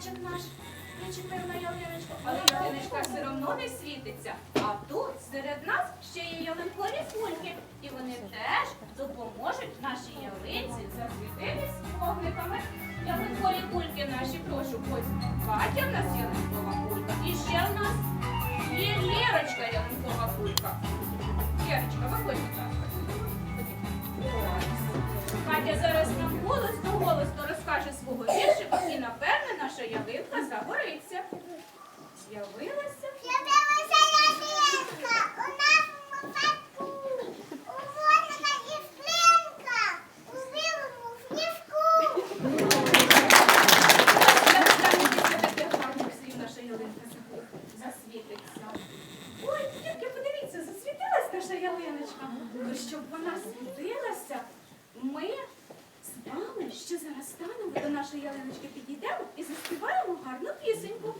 хлопчик наш причепив на ялиночку, Але ялиночка все одно не світиться. А тут серед нас ще є ялинкові кульки. І вони теж допоможуть нашій ялинці засвітитись вогниками. Ялинкові кульки наші, прошу, ось Катя в нас ялинкова кулька. І ще в нас є Лєрочка ялинкова кулька. Лєрочка, виходь, будь ласка. Катя зараз нам голосно голосно розкаже свого віршика, і напевне наша ялинка загориться. З'явилася. З'явилася ялинка у нашому садку. Уводена іслинка у білому сніжку. Я після таких гарних слів наша ялинка засвітиться. Ой, тільки подивіться, засвітилась наша ялиночка. То щоб вона світилася, ми з вами ще зараз станемо до нашої ялиночки підійдемо і заспіваємо гарну пісеньку.